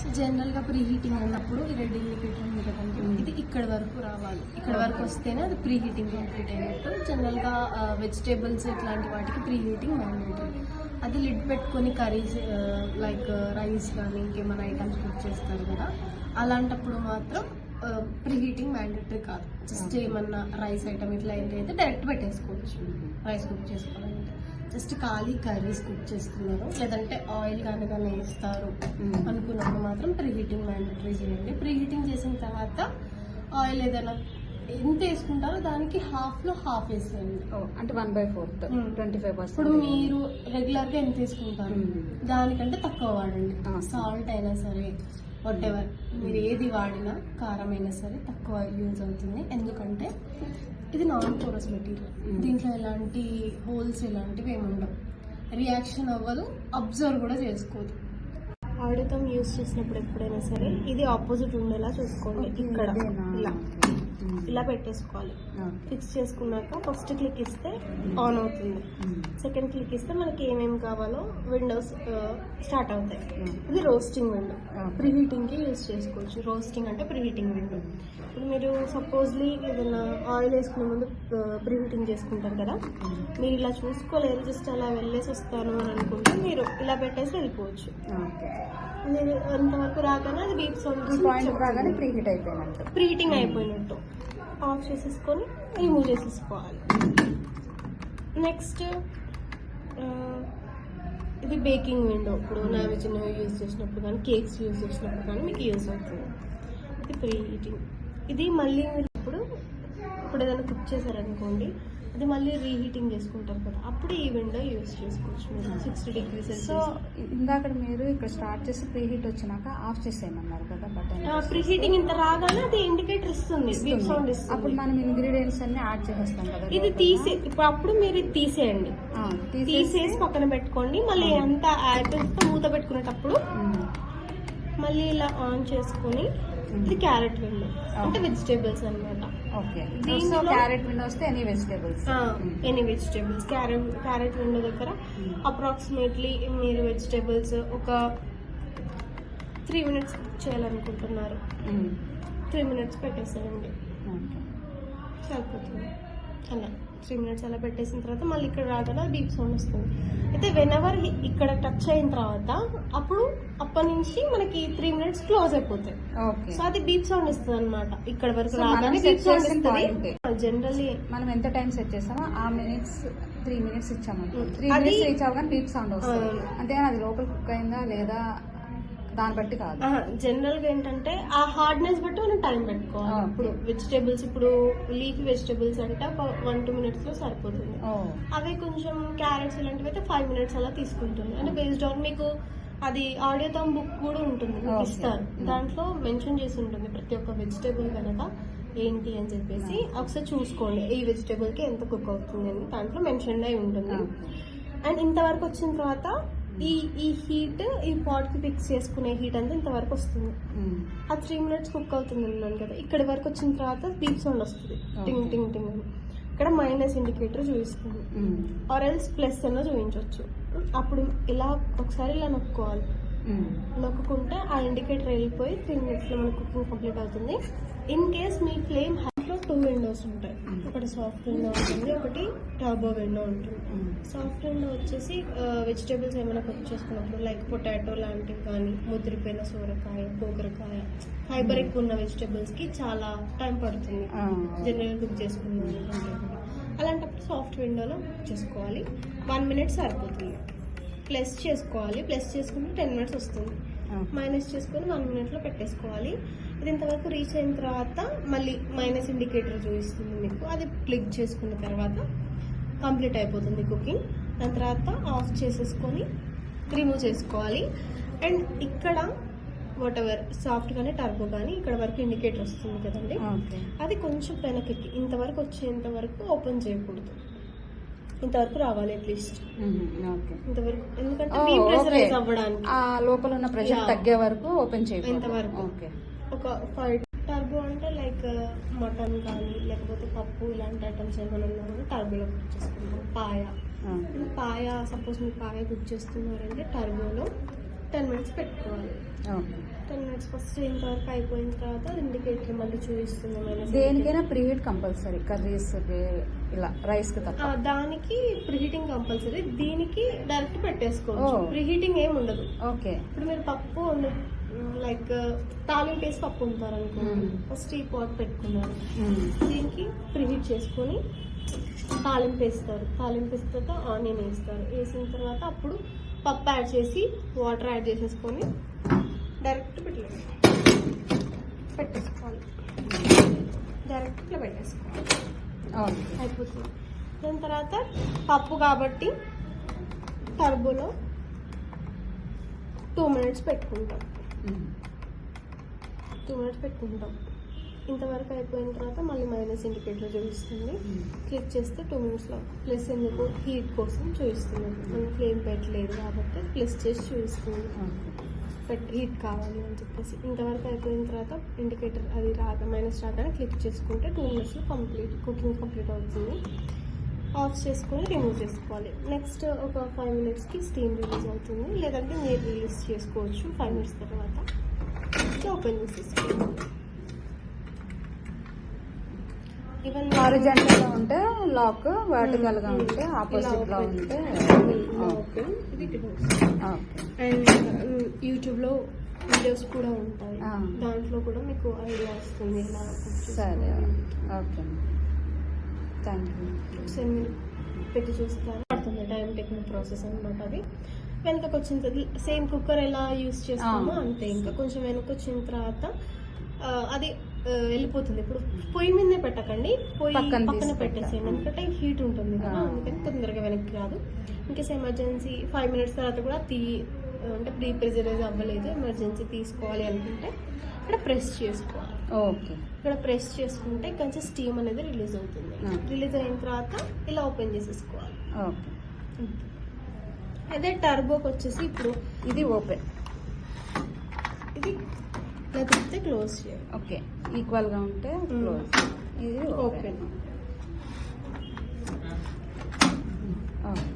So జనరల్గా pre heating అయినప్పుడు ఈ రెడ్ ఇండికేటర్ ఉంది కదండి ఇది ఇక్కడ వరకు రావాలి. ఇక్కడ వరకు వస్తేనే అది ప్రీ హీటింగ్ కంప్లీట్ అయినట్టు జనరల్గా వెజిటేబుల్స్ ఇట్లాంటి వాటికి ప్రీ హీటింగ్ మ్యాండేటరీ అది లిడ్ పెట్టుకొని కర్రీస్ లైక్ రైస్ కానీ ఇంకేమైనా ఐటమ్స్ కుక్ చేస్తారు కదా అలాంటప్పుడు మాత్రం ప్రీ హీటింగ్ మ్యాండేటరీ కాదు. జస్ట్ ఏమన్నా రైస్ ఐటమ్ ఇట్లా ఏంటైతే డైరెక్ట్ పెట్టేసుకోవచ్చు. రైస్ కుక్ చేసుకోవాలి. జస్ట్ ఖాళీ కర్రీస్ కుక్ చేస్తున్నారు. లేదంటే ఆయిల్ కానీ కానీ వేస్తారు అనుకున్నప్పుడు మాత్రం ప్రీ హీటింగ్ మ్యాండేటరీ చేయండి. ప్రీ హీటింగ్ చేసిన తర్వాత ఆయిల్ ఏదైనా ఎంత వేసుకుంటారో దానికి హాఫ్లో హాఫ్ వేసేయండి. అంటే one by fourth. Twenty five ఇప్పుడు పర్సెంట్ మీరు రెగ్యులర్గా ఎంత తీసుకుంటారు Hmm. దానికంటే తక్కువ వాడండి. సాల్ట్ అయినా సరే వాట్ ఎవర్ మీరు ఏది వాడినా కారం అయినా సరే తక్కువ యూజ్ అవుతుంది. ఎందుకంటే ఇది నాన్ పోరస్ మెటీరియల్ Hmm. దీంట్లో ఎలాంటి హోల్స్ ఎలాంటివి ఏమి ఉండవు. రియాక్షన్ అవ్వదు అబ్జర్వ్ కూడా చేసుకోదు. ఆడుతం యూజ్ చేసినప్పుడు ఎప్పుడైనా సరే ఇది ఆపోజిట్ ఉండేలా చూసుకోండి ఇక్కడ. ఇలా. ఇలా పెట్టేసుకోవాలి. ఫిక్స్ చేసుకున్నాక ఫస్ట్ క్లిక్ ఇస్తే ఆన్ అవుతుంది. సెకండ్ క్లిక్ ఇస్తే మనకి ఏమేమి కావాలో విండోస్ స్టార్ట్ అవుతాయి. ఇది రోస్టింగ్ విండో ప్రీ హీటింగ్కి యూస్ చేసుకోవచ్చు. రోస్టింగ్ అంటే ప్రీ హీటింగ్ విండో ఇప్పుడు మీరు సపోజ్లీ ఏదైనా ఆయిల్ వేసుకునే ముందు ప్రీ హీటింగ్ చేసుకుంటారు కదా? మీరు ఇలా చూసుకోలేరు జస్ట్ అలా వెళ్ళేసి వస్తాను అని అనుకుంటే మీరు ఇలా పెట్టేసి వెళ్ళిపోవచ్చు. మీరు అంతవరకు రాగానే అది బీప్ పాయింట్ రాగానే సౌండ్ ప్రీ హీట్ అయిపోయినట్టు. ప్రీ హీటింగ్ అయిపోయినట్టు. ఆఫ్ చేసేసుకొని రిమూవ్ చేసేసుకోవాలి. నెక్స్ట్ ఇది బేకింగ్ విండో. ఇప్పుడు నావిజిన్ యూజ్ చేసినప్పుడు కానీ కేక్స్ యూజ్ చేసినప్పుడు కానీ మీకు యూజ్ అవుతుంది. ఇది ప్రీ హీటింగ్ ఇది మళ్ళీ మీరు ఇప్పుడు ఇప్పుడు ఏదైనా కుక్ చేశారనుకోండి అది మళ్ళీ రీహీటింగ్ చేసుకుంటారు కదా. అప్పుడు ఈ విండో యూజ్ చేసుకోవచ్చు మీరు. సిక్స్టీ డిగ్రీ సో ఇందాక మీరు ఇక్కడ స్టార్ట్ చేసి ప్రీ హీట్ వచ్చినాక ఆఫ్ చేసేయమన్నారు కదా బటన్ ప్రీ హీటింగ్ ఇంత రాగానే అది ఇండికేటర్ ఇస్తుంది. బీప్ సౌండ్ అప్పుడు ఇస్తుంది. మనం ఇంగ్రీడియంట్స్ అన్ని యాడ్ చేసేస్తాం కదా ఇది. తీసే ఇప్పుడు అప్పుడు మీరు ఇది తీసేయండి. తీసేసి పక్కన పెట్టుకోండి. మళ్ళీ అంతా అయిపోయిన మూత పెట్టుకునేటప్పుడు మళ్ళీ ఇలా ఆన్ చేసుకొని ఇది క్యారెట్ విండో. అంటే వెజిటేబుల్స్ అన్నమాట ఓకే. క్యారెట్ విండో వస్తే any vegetables. Any vegetables. Carrot carrot window దగ్గర అప్రాక్సిమేట్లీ మీరు వెజిటేబుల్స్ ఒక త్రీ మినిట్స్ చేయాలనుకుంటున్నారు. త్రీ మినిట్స్ పెట్టేసేయండి. సరిపోతుంది. అలా త్రీ మినిట్స్ అలా పెట్టేసిన తర్వాత మళ్ళీ ఇక్కడ రాగానే బీప్ సౌండ్ వస్తుంది. అయితే వెన్ ఎవర్ ఇక్కడ టచ్ అయిన తర్వాత అప్పుడు అప్పటి నుంచి మనకి త్రీ మినిట్స్ క్లోజ్ అయిపోతాయి. సో అది బీప్ సౌండ్ ఇస్తుంది అనమాట ఇక్కడ వరకు రాగానే సౌండ్ ఇస్తుంది. జనరల్లీ మనం ఎంత టైం సెట్ చేస్తామో ఆ మినిట్స్ త్రీ మినిట్స్ ఇచ్చామంటే Mm. త్రీ మినిట్స్ రీచ్ అవ్వగానే బీప్ సౌండ్ వస్తుంది. అంతేగాని అది లోపల కుక్ అయిందా లేదా దాన్ని బట్టి కాదు. జనరల్గా ఏంటంటే ఆ హార్డ్నెస్ బట్టి మనం టైం పెట్టుకోవాలి. ఇప్పుడు వెజిటేబుల్స్ ఇప్పుడు లీఫ్ వెజిటేబుల్స్ అంటే ఒక వన్ టూ మినిట్స్లో సరిపోతుంది. అవి కొంచెం క్యారెట్స్ ఇలాంటివి అయితే ఫైవ్ మినిట్స్ అలా తీసుకుంటుంది. అంటే బేస్డ్ ఆన్ మీకు అది ఆడియోతో బుక్ కూడా ఉంటుంది. ఇస్తారు. Mm. దాంట్లో మెన్షన్ చేసి ఉంటుంది ప్రతి ఒక్క వెజిటేబుల్ కనుక ఏంటి అని చెప్పేసి ఒకసారి చూసుకోండి. ఈ వెజిటేబుల్కి ఎంత కుక్ అవుతుంది అని దాంట్లో మెన్షన్ అయి ఉంటుంది. అండ్ ఇంతవరకు వచ్చిన తర్వాత ఈ ఈ హీట్ ఈ పాట్కి ఫిక్స్ చేసుకునే హీట్ అంతా ఇంతవరకు వస్తుంది. ఆ త్రీ మినిట్స్ కుక్ అవుతుంది అన్నాను కదా ఇక్కడి వరకు వచ్చిన తర్వాత బీప్ సౌండ్ వస్తుంది టింగ్. టింగ్ టింగ్ అని ఇక్కడ మైనస్ ఇండికేటర్ చూపిస్తుంది. ఆర్ ఎల్స్ ప్లస్ అన్న చూపించవచ్చు అప్పుడు ఇలా ఒకసారి ఇలా నొక్కోవాలి ఉమ్. నొక్కుంటే ఆ ఇండికేటర్ వెళ్ళిపోయి త్రీ మినిట్స్లో మన కుకింగ్ కంప్లీట్ అవుతుంది ఇన్ కేస్ మీ ఫ్లేమ్ టూ విండోస్ ఉంటాయి. ఒకటి సాఫ్ట్ విండో ఉంటుంది ఒకటి టర్బో విండో ఉంటుంది. సాఫ్ట్ విండో వచ్చేసి వెజిటేబుల్స్ ఏమైనా కుక్ చేసుకున్నప్పుడు లైక్ పొటాటో లాంటివి కానీ ముదిరిపోయిన సోరకాయ గోకరకాయ ఫైబర్ ఎక్కువ ఉన్న వెజిటేబుల్స్కి చాలా టైం పడుతుంది. జనరల్ కుక్ చేసుకున్నాను అలాంటప్పుడు సాఫ్ట్ విండోలో కుక్ చేసుకోవాలి వన్ మినిట్ సరిపోతుంది ప్లస్ చేసుకోవాలి ప్లస్ చేసుకుంటే టెన్ మినిట్స్ వస్తుంది. మైనస్ చేసుకొని వన్ మినిట్లో పెట్టేసుకోవాలి ఇది ఇంతవరకు రీచ్ అయిన తర్వాత మళ్ళీ మైనస్ ఇండికేటర్ చూపిస్తుంది మీకు. అది క్లిక్ చేసుకున్న తర్వాత కంప్లీట్ అయిపోతుంది కుకింగ్ దాని తర్వాత ఆఫ్ చేసేసుకొని రిమూవ్ చేసుకోవాలి. అండ్ ఇక్కడ వాట్ ఎవర్ సాఫ్ట్ కానీ టర్బో కానీ ఇక్కడ వరకు ఇండికేటర్ వస్తుంది కదండి. అది కొంచెం వెనక్కి ఇంతవరకు వచ్చేంత వరకు ఓపెన్ చేయకూడదు. ఇంతవరకు రావాలి అట్లీస్ట్. ఓకే ఇంతవరకు ఎందుకంటే ఆ లోపల ఉన్న ప్రెషర్. తగ్గే వరకు ఓపెన్ చేయాలి ఎంతవరకు? ఓకే ఒక ఫైవ్ టర్బో అంటే లైక్ మటన్ కానీ లేకపోతే పప్పు ఇలాంటి ఐటమ్స్ ఏమైనా ఉన్నా కూడా టర్బోలో కుక్ చేసుకుంటాం. పాయ. పాయ సపోజ్ మీరు పాయ కుక్ చేస్తున్నారంటే టర్బోలో టెన్ మినిట్స్ పెట్టుకోవాలి. టెన్ మినిట్స్ ఫస్ట్ ఇంతవరకు అయిపోయిన తర్వాత ఇండికేటర్ మళ్ళీ చూపిస్తుంది దేనికైనా ప్రీహీట్ కంపల్సరీ కర్రీస్ ఇలా రైస్కి తప్ప. దానికి ప్రీహీటింగ్ కంపల్సరీ దీనికి డైరెక్ట్ పెట్టేసుకోవచ్చు. ప్రీహీటింగ్ ఏమి ఉండదు. ఓకే. ఇప్పుడు మీరు పప్పు లైక్ తాలింపు వేసి పప్పు ఉంటారు అనుకోండి. ఫస్ట్ ఈ పాట్ పెట్టుకున్నారు. మ్మ్. దీనికి ప్రీహీట్ చేసుకొని తాలింపు వేస్తారు తాలింపు వేసిన తర్వాత ఆనియన్ వేస్తారు. వేసిన తర్వాత అప్పుడు పప్పు యాడ్ చేసి వాటర్ యాడ్ చేసేసుకొని డైరెక్ట్ పెట్టలేదు పెట్టేసుకోవాలి. డైరెక్ట్ ఇట్లా పెట్టేసుకోవాలి. అయిపోతుంది. దాని తర్వాత పప్పు కాబట్టి టర్బోలో టూ మినిట్స్ పెట్టుకుంటాం. టూ మినిట్స్ పెట్టుకుంటాం. ఇంతవరకు అయిపోయిన తర్వాత మళ్ళీ మైనస్ ఇండికేటర్ చూపిస్తుంది. క్లిక్ చేస్తే టూ మినిట్స్లో ప్లస్ ఎందుకు? హీట్ కోసం చూపిస్తుంది. మనం ఫ్లేమ్ పెట్టలేదు కాబట్టి ప్లస్ చేసి చూపిస్తుంది. ఓకే పెట్ హీట్ కావాలి అని చెప్పేసి. ఇంతవరకు అయిపోయిన తర్వాత ఇండికేటర్ అది రాక మైనస్ రాగానే క్లిక్ చేసుకుంటే టూ మినిట్స్లో కంప్లీట్ కుకింగ్ కంప్లీట్ అవుతుంది. ఆఫ్ చేసుకొని రిమూవ్ చేసుకోవాలి. నెక్స్ట్ ఒక ఫైవ్ మినిట్స్కి స్టీమ్ రిలీజ్ అవుతుంది. లేదంటే మీరు రిలీజ్ చేసుకోవచ్చు ఫైవ్ మినిట్స్ తర్వాత. ఓపెన్ చేసేసుకోవాలి ఈవెన్ హారిజంటల్గా ఉంటే లాక్ వర్టికల్గా మ్మ్. ఉంటే ఇలా ఆపోజిట్గా open. ఉంటే ఓకే ఇది అండ్ యూట్యూబ్లో వీడియోస్ కూడా ఉంటాయి. ఆ. దాంట్లో కూడా మీకు ఐడియా వస్తుంది ఎలా సరే. ఓకే థ్యాంక్ యూ ఒకసారి మీరు పెట్టి చూస్తారు పడుతుంది టైం టేకింగ్ ప్రాసెస్ అనమాట అది. వెనకకు వచ్చిన తర్వాత సేమ్ కుక్కర్ ఎలా యూస్ చేస్తామో. అంతే ఇంకా. కొంచెం వెనక వచ్చిన తర్వాత అది వెళ్ళిపోతుంది. ఇప్పుడు పొయ్యి మీదే పెట్టకండి. పొయ్యి పక్కన పెట్టేసేయండి. ఎందుకంటే హీట్ ఉంటుంది కదా. అందుకని తొందరగా వెనక్కి రాదు. ఇంకేస్ ఎమర్జెన్సీ ఫైవ్ మినిట్స్ తర్వాత కూడా తీ అంటే ప్రీ ప్రిజర్వేజ్ అవ్వలేదు ఎమర్జెన్సీ తీసుకోవాలి అనుకుంటే ఇక్కడ ప్రెస్ చేసుకోవాలి. ఓకే. ఇక్కడ ప్రెస్ చేసుకుంటే కొంచెం స్టీమ్ అనేది రిలీజ్ అవుతుంది. రిలీజ్ అయిన తర్వాత ఇలా ఓపెన్ చేసేసుకోవాలి. ఓకే. అదే టర్బోకి వచ్చేసి ఇప్పుడు ఇది ఓపెన్. ఇది ఇలా క్లోజ్ చేయాలి. ఓకే. ఈక్వల్గా ఉంటే క్లోజ్. ఇది ఓపెన్. ఓకే.